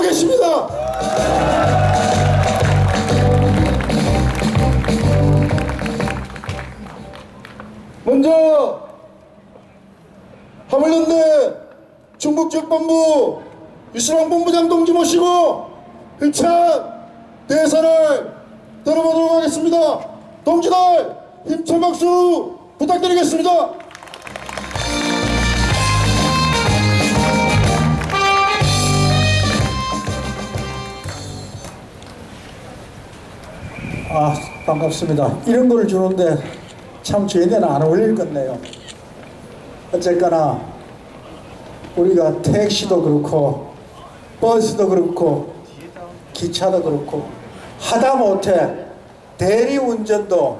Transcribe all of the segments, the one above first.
하고 계십니다. 먼저 하물랜드 충북지역본부 유수랑 본부장 동지 모시고 일찬 대사를 들어보도록 하겠습니다. 동지들 힘찬 박수 부탁드리겠습니다. 아 반갑습니다. 이런 걸 주는데 참 저희들은 안 어울릴 것 같네요. 어쨌거나 우리가 택시도 그렇고 버스도 그렇고 기차도 그렇고 하다못해 대리운전도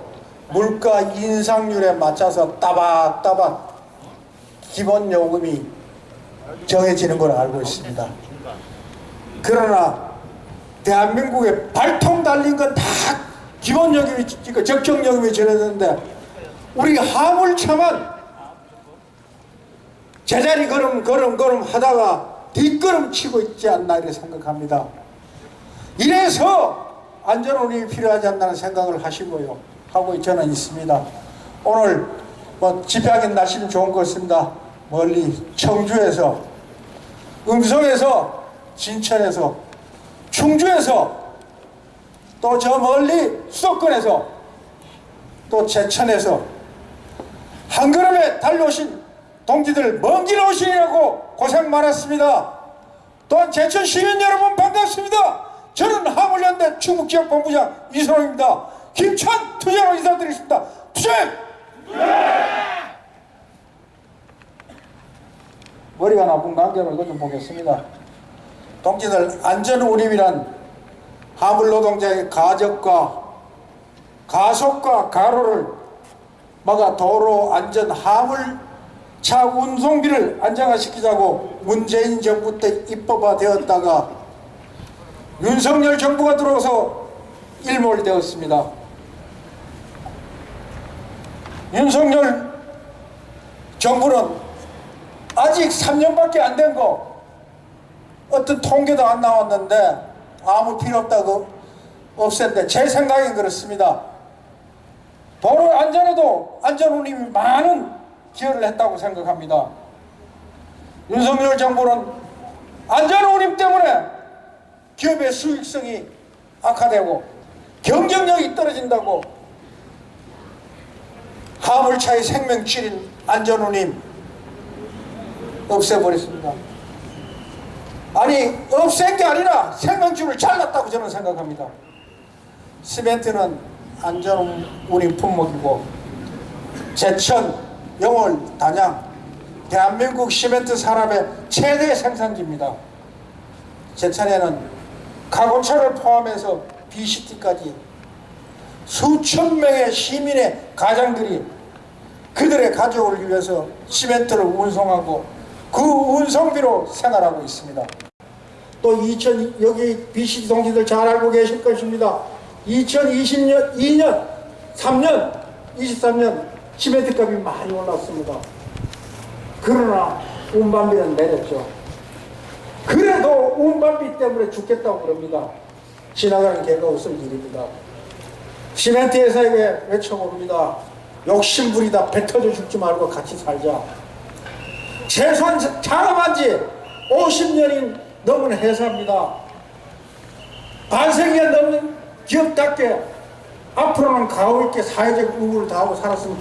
물가 인상률에 맞춰서 따박따박 기본 요금이 정해지는 걸 알고 있습니다. 그러나 대한민국에 발통 달린 건 다 기본 요금이 그러니까 적정 요금이 정해졌는데 우리 화물차만 제자리 걸음 걸음 걸음 하다가 뒷걸음 치고 있지 않나 이렇게 생각합니다. 이래서 안전운이 필요하지 않나는 생각을 하시고요. 하고 저는 있습니다. 오늘 뭐 집회하기 날씨는 좋은 것 같습니다. 멀리 청주에서 음성에서 진천에서 충주에서 또 저 멀리 수도권에서 또 제천에서 한 걸음에 달려오신 동지들 먼 길 오시느라고 고생 많았습니다. 또한 제천 시민 여러분 반갑습니다. 저는 하물연대 충북지역 본부장 이선호입니다. 김천 투자로 인사드리겠습니다. 투자님! 머리가 나쁜 관계로 이것 좀 보겠습니다. 동지들 안전운임이란 화물 노동자의 가적과 가속과 가로를 막아 도로 안전 화물차 운송비를 안정화시키자고 문재인 정부 때 입법화되었다가 윤석열 정부가 들어서 일몰되었습니다. 윤석열 정부는 아직 3년밖에 안 된 거 어떤 통계도 안 나왔는데 아무 필요 없다고 없앴는데 제 생각엔 그렇습니다. 도로 안전에도 안전운임이 많은 기여를 했다고 생각합니다. 윤석열 정부는 안전운임 때문에 기업의 수익성이 악화되고 경쟁력이 떨어진다고 화물차의 생명줄인 안전운임 없애버렸습니다. 아니 없앤 게 아니라 생명줄을 잘랐다고 저는 생각합니다. 시멘트는 안전 운임 품목이고 제천, 영월, 단양 대한민국 시멘트 산업의 최대 생산지입니다. 제천에는 가고차를 포함해서 BCT까지 수천 명의 시민의 가장들이 그들의 가족을 위해서 시멘트를 운송하고 그 운송비로 생활하고 있습니다. 또 2000, 여기 BCT 동지들 잘 알고 계실 것입니다. 2020년, 2년, 3년, 23년 시멘트 값이 많이 올랐습니다. 그러나 운반비는 내렸죠. 그래도 운반비 때문에 죽겠다고 그럽니다. 지나가는 개가 없을 일입니다. 시멘트 회사에게 외쳐봅니다. 욕심부리다 배 터져 죽지 말고 같이 살자. 최소한 창업한 지 50년이 넘은 회사입니다. 반세기가 넘는 기업답게 앞으로는 가오 있게 사회적 의무를 다하고 살았으면